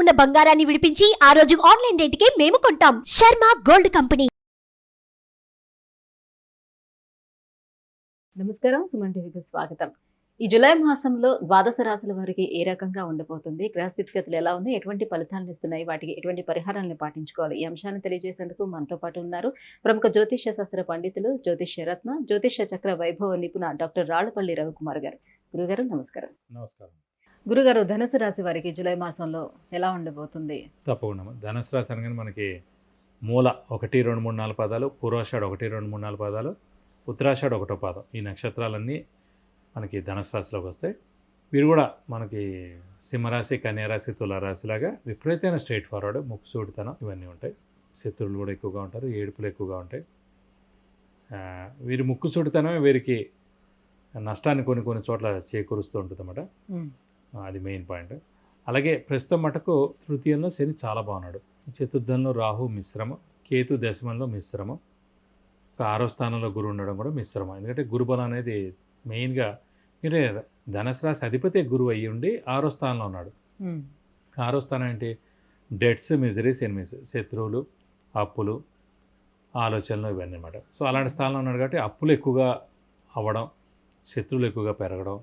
ఉన్న బంగారాన్ని విడిపించి ఆ రోజు ఆన్లైన్ రేటుకే మేము కొంటాం. Sharma gold company. నమస్కారం సుమన్ టీవీకి స్వాగతం. ఈ జూలై మాసంలో ద్వాదశ రాశుల వారికి ఏ రకంగా ఉండబోతుంది? గ్రహస్థితిగతులు ఎలా ఉన్నాయి? ఎటువంటి ఫలితాలను ఇస్తున్నాయి? వాటికి ఎటువంటి పరిహారాలను పాటించుకోవాలి? ఈ అంశాన్ని తెలియజేసేందుకు మనతో పాటు ఉన్నారు ప్రముఖ జ్యోతిష్య శాస్త్ర పండితులు జ్యోతిష్య రత్న జ్యోతిష్య చక్ర వైభవ నిపుణ డాక్టర్ రాళ్ళపల్లి రవికుమార్ గారు. గురుగారు నమస్కారం. నమస్కారం. గురుగారు ధనుసు రాశి వారికి జూలై మాసంలో ఎలా ఉండబోతుంది? తప్పకుండా ధనుసు రాశి అనగానే మనకి మూల ఒకటి రెండు మూడు నాలుగు పదాలు పూర్వాషాఢ ఒకటి రెండు మూడు నాలుగు పదాలు ఉత్తరాషాఢ ఒకటో పాదం. ఈ నక్షత్రాలన్నీ మనకి ధనుసు రాశిలోకి వస్తాయి. వీరు కూడా మనకి సింహరాశి కన్యారాశి తులారాశి లాగా విపరీతమైన స్ట్రైట్ ఫార్వర్డ్ ముక్కుసూడితనం ఇవన్నీ ఉంటాయి. శత్రువులు కూడా ఎక్కువగా ఉంటారు ఏడుపులు ఎక్కువగా ఉంటాయి. వీరి ముక్కుసూడితనమే వీరికి నష్టాన్ని కొన్ని కొన్ని చోట్ల చేకూరుస్తూ ఉంటుంది అన్నమాట అది మెయిన్ పాయింట్ అలాగే ప్రస్తుతం మటుకు తృతీయంలో శని చాలా బాగున్నాడు. చతుర్థంలో రాహు మిశ్రమం కేతు దశమంలో మిశ్రమం ఆరో స్థానంలో గురు ఉండడం కూడా మిశ్రమం. ఎందుకంటే గురుబలం అనేది మెయిన్గా అంటే ధనసు రాశి అధిపతి గురువు అయ్యి ఉండి ఆరో స్థానంలో ఉన్నాడు. ఆరో స్థానం ఏంటి? డెట్స్ మిజరీస్ ఎనిమిస్ శత్రువులు అప్పులు ఆలోచనలు ఇవన్నీ అనమాట సో అలాంటి స్థానంలో ఉన్నాడు కాబట్టి అప్పులు ఎక్కువగా అవ్వడం శత్రువులు ఎక్కువగా పెరగడం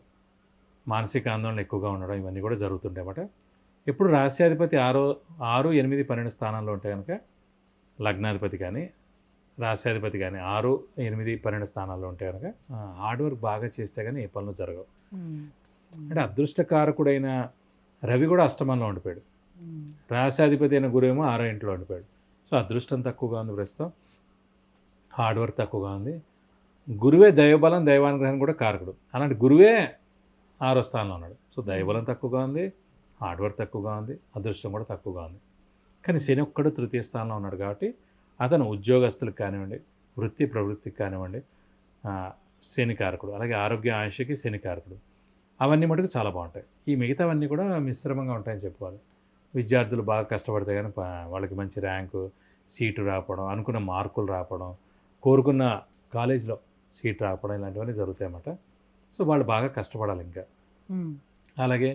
మానసిక ఆందోళన ఎక్కువగా ఉండడం ఇవన్నీ కూడా జరుగుతుంటాయి అన్నమాట. ఎప్పుడు రాశ్యాధిపతి ఆరో ఆరు ఎనిమిది పన్నెండు స్థానాల్లో ఉంటే కనుక లగ్నాధిపతి కానీ రాశ్యాధిపతి కానీ ఆరు ఎనిమిది పన్నెండు స్థానాల్లో ఉంటే కనుక హార్డ్ వర్క్ బాగా చేస్తే కానీ ఏ పనులు జరగవు. అంటే అదృష్టకారకుడైన రవి కూడా అష్టమంలో ఉండిపోయాడు. రాశాధిపతి అయిన గురువేమో ఆరో ఇంట్లో ఉండిపోయాడు. సో అదృష్టం తక్కువగా ఉంది ప్రస్తుతం. హార్డ్ వర్క్ తక్కువగా ఉంది. గురువే దైవబలం దైవానుగ్రహం కూడా కారకుడు. అలాంటి గురువే ఆరో స్థానంలో ఉన్నాడు. సో దైవబలం తక్కువగా ఉంది హార్డ్ వర్క్ తక్కువగా ఉంది అదృష్టం కూడా తక్కువగా ఉంది. కానీ శని ఒక్కడు తృతీయ స్థానంలో ఉన్నాడు కాబట్టి అతను ఉద్యోగస్తులకు కానివ్వండి వృత్తి ప్రవృత్తికి కానివ్వండి ఆ, శని కారకుడు అలాగే ఆరోగ్య ఆయుష్కి శని కారకుడు. అవన్నీ మటుకు చాలా బాగుంటాయి. ఈ మిగతావన్నీ కూడా మిశ్రమంగా ఉంటాయని చెప్పుకోవాలి. విద్యార్థులు బాగా కష్టపడితే కానీ వాళ్ళకి మంచి ర్యాంకు సీటు రాపడం అనుకున్న మార్కులు రాపడం కోరుకున్న కాలేజీలో సీట్ రాపడం ఇలాంటివన్నీ జరుగుతాయి అన్నమాట సో వాళ్ళు బాగా కష్టపడాలి ఇంకా. అలాగే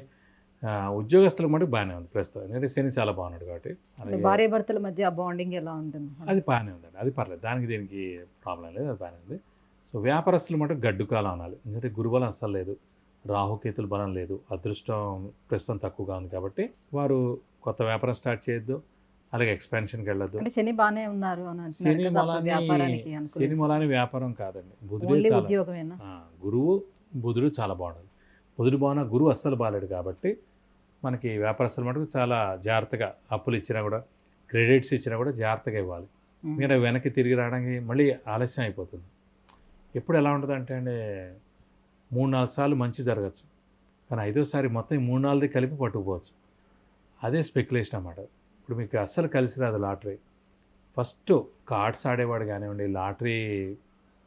ఉద్యోగస్తులకు మటుకు బాగానే ఉంది ప్రస్తుతం. ఎందుకంటే శని చాలా బాగున్నాడు కాబట్టి. భార్య భర్తల మధ్య బాండింగ్ ఎలా ఉంటుంది? అది బాగానే ఉందండి. అది పర్లేదు. దానికి దీనికి ప్రాబ్లం లేదు. అది బాగానే ఉంది. సో వ్యాపారస్తులు మటుకు గడ్డు కాలం అనాలి. ఎందుకంటే గురుబలం అస్సలు లేదు. రాహుకేతుల బలం లేదు. అదృష్టం ప్రస్తుతం తక్కువగా ఉంది కాబట్టి వారు కొత్త వ్యాపారం స్టార్ట్ చేయొద్దు. అలాగే ఎక్స్పాన్షన్కి వెళ్ళొద్దు. అంటే శని బానే ఉన్నారు శని మొలాని. శని మొలాని వ్యాపారం కాదండి. బుధుడే గురువు బుధుడు చాలా బాగుండాలి బుధుడు బాగున్నా గురువు అస్సలు బాగాలేడు కాబట్టి మనకి వ్యాపారస్తుల మటుకు చాలా జాగ్రత్తగా అప్పులు ఇచ్చినా కూడా క్రెడిట్స్ ఇచ్చినా కూడా జాగ్రత్తగా ఇవ్వాలి. ఎందుకంటే వెనక్కి తిరిగి రావడానికి మళ్ళీ ఆలస్యం అయిపోతుంది. ఎప్పుడు ఎలా ఉంటుంది అంటే అండి మూడు నాలుగు సార్లు మంచి జరగచ్చు. కానీ ఐదోసారి మొత్తం ఈ మూడు నాలుగుది కలిపి పట్టుకుపోవచ్చు. అదే స్పెక్యులేషన్ అన్నమాట. ఇప్పుడు మీకు అస్సలు కలిసి రాదు లాటరీ. ఫస్ట్ కార్డ్స్ ఆడేవాడు కానివ్వండి లాటరీ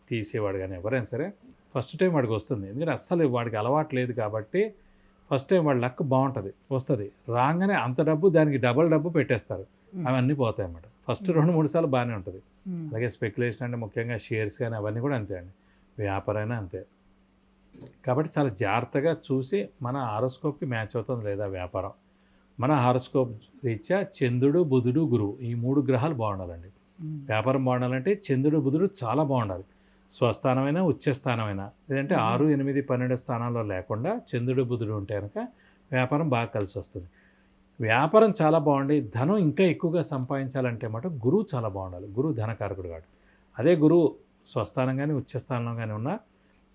తీసేవాడు కానీ ఎవరైనా సరే ఫస్ట్ టైం వాడికి వస్తుంది. ఎందుకంటే అస్సలు వాడికి అలవాటు లేదు కాబట్టి ఫస్ట్ టైం వాడి లక్ బాగుంటుంది వస్తుంది. రాగానే అంత డబ్బు దానికి డబల్ డబ్బు పెట్టేస్తారు. అవన్నీ పోతాయి అన్నమాట ఫస్ట్ రెండు మూడు సార్లు బాగానే ఉంటుంది. అలాగే స్పెక్యులేషన్ అంటే ముఖ్యంగా షేర్స్ కానీ అవన్నీ కూడా అంతే అండి. వ్యాపారైనా అంతే. కాబట్టి చాలా జాగ్రత్తగా చూసి మన హారోస్కోప్కి మ్యాచ్ అవుతుంది లేదా వ్యాపారం. మన హారోస్కోప్ రీత్యా చంద్రుడు బుధుడు గురువు ఈ మూడు గ్రహాలు బాగుండాలండి. వ్యాపారం బాగుండాలంటే చంద్రుడు బుధుడు చాలా బాగుండాలి. స్వస్థానమైనా ఉచ్చస్థానమైనా. లేదంటే. ఆరు ఎనిమిది పన్నెండు స్థానాల్లో లేకుండా చంద్రుడు బుధుడు ఉంటే కనుక వ్యాపారం బాగా కలిసి వస్తుంది వ్యాపారం చాలా బాగుండి ధనం ఇంకా ఎక్కువగా సంపాదించాలంటే మాట గురువు చాలా బాగుండాలి. గురువు ధనకారకుడు కాడు. అదే గురువు స్వస్థానం కానీ ఉచ్చస్థానంలో కానీ ఉన్నా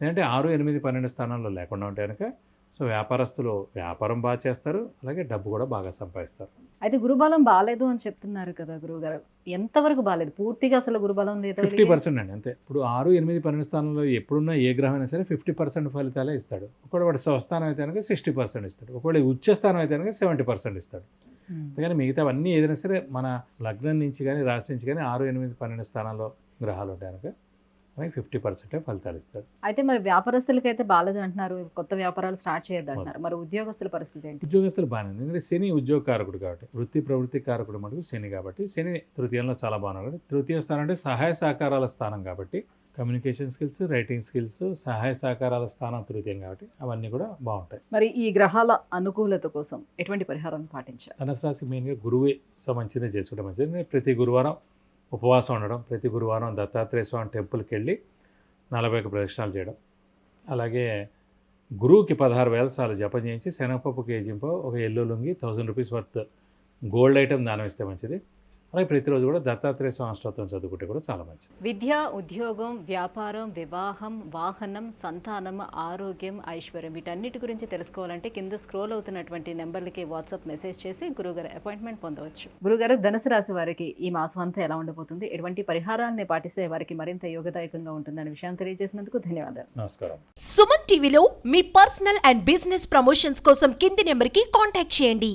లేదంటే ఆరు ఎనిమిది పన్నెండు స్థానాల్లో లేకుండా ఉంటే కనుక సో వ్యాపారస్తులు వ్యాపారం బాగా చేస్తారు అలాగే డబ్బు కూడా బాగా సంపాదిస్తారు. అయితే గురుబలం బాగాలేదు అని చెప్తున్నారు కదా గురువు గారు ఎంతవరకు బాగాలేదు పూర్తిగా అసలు గురుబలం లేదా ఫిఫ్టీ? పర్సెంట్ అండి అంతే. ఇప్పుడు ఆరు ఎనిమిది పన్నెండు స్థానంలో ఎప్పుడున్నా ఏ గ్రహం అయినా సరే ఫిఫ్టీ పర్సెంట్ ఫలితాలే ఇస్తాడు. ఒకవేళ వాడు స్వస్థానం అయితే కనుక సిక్స్టీ పర్సెంట్ ఇస్తాడు. ఒకవేళ ఉచ్చస్థానం అయితే కనుక సెవెంటీ పర్సెంట్ ఇస్తాడు. అందుకని మిగతావన్నీ ఏదైనా సరే మన లగ్నం నుంచి కానీ రాశి నుంచి కానీ ఆరు ఎనిమిది పన్నెండు స్థానాల్లో గ్రహాలు ఉంటాయి కనుక ఫిఫ్టీ పర్సెంటే ఫలితాలు ఇస్తాడు. అయితే మరి వ్యాపారస్తులకి అయితే బాగాలేదు అంటున్నారు. కొత్త వ్యాపారాలు స్టార్ట్ చేయొద్దు అంటున్నారు మరి ఉద్యోగస్తుల పరిస్థితి ఏంటి? ఉద్యోగస్తులు బాగానే ఉంది. ఎందుకంటే శని ఉద్యోగ కారకుడు కాబట్టి వృత్తి ప్రవృత్తి కారకుడు మటుకు శని కాబట్టి శని తృతీయంలో చాలా బాగున్నాడు తృతీయ స్థానం అంటే సహాయ సహకారాల స్థానం కాబట్టి కమ్యూనికేషన్ స్కిల్స్ రైటింగ్ స్కిల్స్ సహాయ సహకారాల స్థానం తృతీయం కాబట్టి అవన్నీ కూడా బాగుంటాయి. మరి ఈ గ్రహాల అనుకూలత కోసం ఎటువంటి పరిహారాలను పాటించాలి ధనుసు రాశి మెయిన్గా గురువే మంచిదే చేసుకుంటే మంచిది. ప్రతి గురువారం ఉపవాసం ఉండడం ప్రతి గురువారం దత్తాత్రేయ స్వామి టెంపుల్కి వెళ్ళి నలభై ఒక ప్రదక్షిణాలు చేయడం. అలాగే గురువుకి పదహారు వేల సార్లు జపం చేయించి శనగపప్పు కేజీంపో ఒక yellow lungi thousand rupees worth gold item దానం ఇస్తే మంచిది. అలాగే ప్రతిరోజు కూడా దత్తాత్రేయ స్వామి స్తోత్రం చదువుకుంటే కూడా చాలా మంచిది. విద్య ఉద్యోగం వ్యాపారం వివాహం వాహనం సంతానం ఆరోగ్యం ఐశ్వర్యం వీటన్నిటి గురించి తెలుసుకోవాలంటే కింద స్క్రోల్ అవుతున్నటువంటి నెంబర్లకి వాట్సాప్ మెసేజ్ చేసి గురుగారు అపాయింట్మెంట్ పొందవచ్చు. గురుగారు ధనుసు రాశి వారికి ఈ మాసం అంతా ఎలా ఉండబోతుంది? ఎటువంటి పరిహారాన్ని పాటిస్తే వారికి మరింత యోగదాయకంగా ఉంటుందనే విషయాన్ని తెలియజేసినందుకు ధన్యవాదాలు. నమస్కారం. సుమన్ టీవీలో మీ పర్సనల్ అండ్ బిజినెస్ ప్రమోషన్స్ కోసం కింది నెంబర్కి కాంటాక్ట్ చేయండి.